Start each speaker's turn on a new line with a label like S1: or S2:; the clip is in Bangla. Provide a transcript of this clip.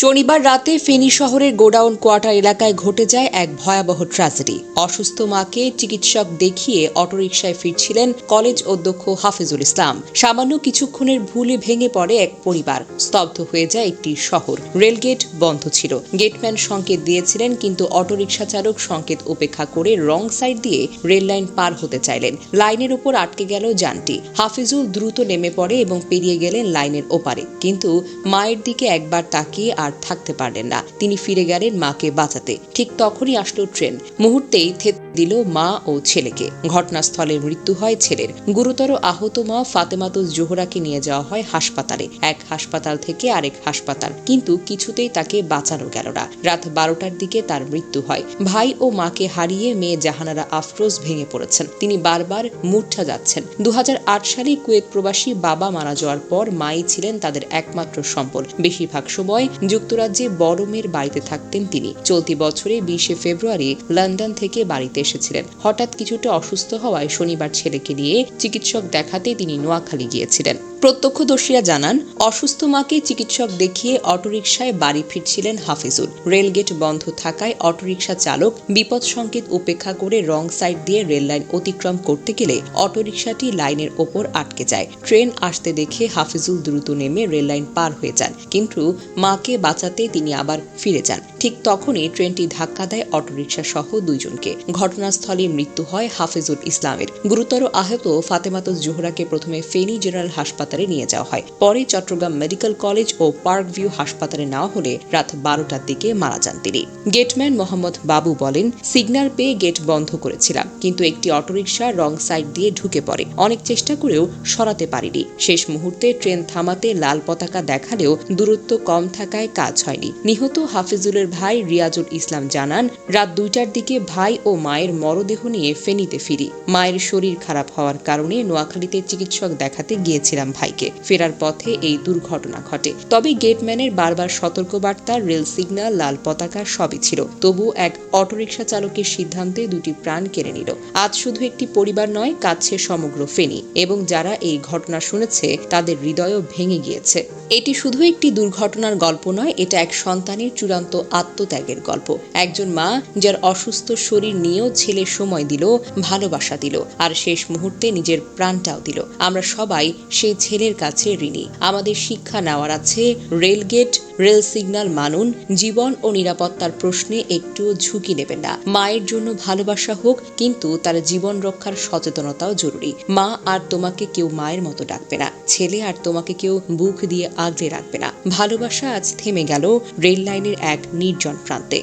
S1: শনিবার রাতে ফেনী শহরের গোডাউন কোয়ার্টার এলাকায় ঘটে যায় এক ভয়াবহ ট্র্যাজেডি। অসুস্থ মাকে চিকিৎসক দেখিয়ে অটোরিকশায় ফিরছিলেন কলেজ অধ্যক্ষ হাফিজুল ইসলাম। সামান্য কিছুক্ষণের ভুলে ভেঙে পড়ে এক পরিবার। স্তব্ধ হয়ে যায় একটি শহর। রেলগেট বন্ধ ছিল। গেটম্যান সংকেত দিয়েছিলেন, কিন্তু অটোরিকশা চালক সংকেত উপেক্ষা করে রং সাইড দিয়ে রেল লাইন পার হতে চাইলেন। লাইনের উপর আটকে গেল যানটি। হাফিজুল দ্রুত নেমে পড়ে এবং পেরিয়ে গেলেন লাইনের ওপারে। কিন্তু মায়ের দিকে একবার তাকিয়ে আর থাকতে পারলেন না। তিনি ফিরে গেলেন মাকে বাঁচাতে। ঠিক তখনই আসলো ট্রেন। মুহূর্তেই থেত দিল মা ও ছেলেকে। ঘটনাস্থলে মৃত্যু হয় ছেলের। গুরুতর আহত মা ফাতেমাতুজ জোহরাকে নিয়ে যাওয়া হয় হাসপাতালে। এক হাসপাতাল থেকে আরেক হাসপাতাল। কিন্তু কিছুতেই তাকে বাঁচানো গেল না। রাত বারোটার দিকে তার মৃত্যু হয়। ভাই ও মাকে হারিয়ে মেয়ে জাহানারা আফরোজ ভেঙে পড়েছেন। তিনি বারবার মূর্ছা যাচ্ছেন। দু হাজার আট সালে কুয়েত প্রবাসী বাবা মারা যাওয়ার পর মাই ছিলেন তাদের একমাত্র সম্পদ। বেশিরভাগ সময় যুক্তরাজ্যে বড় মেয়ের বাড়িতে থাকতেন তিনি। চলতি বছরে বিশে ফেব্রুয়ারি লন্ডন থেকে বাড়িতে এসেছিলেন। হঠাৎ কিছুটা অসুস্থ হওয়ায় শনিবার ছেলেকে নিয়ে চিকিৎসক দেখাতে তিনি নোয়াখালী গিয়েছিলেন। প্রত্যক্ষদর্শীরা জানান, অসুস্থ মাকে চিকিৎসক দেখিয়ে অটোরিকশায় বাড়ি ফিরছিলেন হাফিজুল। রেলগেট বন্ধ থাকায় অটোরিকশা চালক বিপদ সংকেত উপেক্ষা করে রং সাইড দিয়ে রেল লাইন অতিক্রম করতে গেলে অটোরিকশাটি লাইনের ওপর আটকে যায়। ট্রেন আসতে দেখে হাফিজুল দ্রুত নেমে রেল লাইন পার হয়ে যান। কিন্তু মাকে বাঁচাতে তিনি আবার ফিরে যান। ঠিক তখনই ট্রেনটি ধাক্কা দেয় অটোরিকশা সহ দুইজনকে। ঘটনাস্থলে মৃত্যু হয় হাফিজুল ইসলামের। গুরুতর আহত ফাতেমাতুজ জোহরাকে প্রথমে ফেনী জেনারেল হাসপাতালে নিয়ে যাওয়া হয়। পরে চট্টগ্রাম মেডিকেল কলেজ ও পার্ক ভিউ হাসপাতালে নেওয়া হলে রাত বারোটার দিকে মারা যান তিনি। গেটম্যান মোহাম্মদ বাবু বলেন, সিগন্যাল পেয়ে গেট বন্ধ করেছিলাম, কিন্তু একটি অটোরিকশা রং সাইড দিয়ে ঢুকে পড়ে। অনেক চেষ্টা করেও সরাতে পারিনি। শেষ মুহূর্তে ট্রেন থামাতে লাল পতাকা দেখালেও দূরত্ব কম থাকায় কাজ হয়নি। নিহত হাফিজুলের ভাই রিয়াজুল ইসলাম জানান, রাত দুইটার দিকে ভাই ও মায়ের মরদেহ নিয়ে ফেনীতে ফিরি। মায়ের শরীর খারাপ হওয়ার কারণে নোয়াখালীতে চিকিৎসক দেখাতে গিয়েছিলাম ভাইকে। ফেরার পথে এই দুর্ঘটনা ঘটে। তবে গেটম্যানের বারবার সতর্কবার্তা, রেল সিগন্যাল, লাল পতাকা সবই ছিল। তবু এক অটোরিকশা চালকের সিদ্ধান্তে দুটি প্রাণ কেড়ে নিল। আজ শুধু একটি পরিবার নয় কাছে সমগ্র ফেনী। এবং যারা এই ঘটনা শুনেছে, তাদের হৃদয়ও ভেঙে গিয়েছে। এটি শুধু একটি দুর্ঘটনার গল্প নয়, এটা এক সন্তানের চূড়ান্ত আত্মত্যাগের গল্প। একজন মা যার অসুস্থ শরীর নিয়েও ছেলে সময় দিল, ভালোবাসা দিল, আর শেষ মুহূর্তে নিজের প্রাণটাও দিল। আমরা সবাই সেই ছেলের কাছে ঋণী। আমাদের শিক্ষা নেওয়ার আছে রেলগেট রেল সিগন্যাল মানুন, জীবন ও নিরাপত্তার প্রশ্নে একটু ঝুঁকি নেবেন না। মায়ের জন্য ভালোবাসা হোক, কিন্তু তার জীবন রক্ষার সচেতনতাও জরুরি। মা আর তোমাকে কেউ মায়ের মতো ডাকবে না। ছেলে আর তোমাকে কেউ বুক দিয়ে আগলে রাখবে না। ভালোবাসা আজ থেমে গেল রেল লাইনের এক নির্জন প্রান্তে।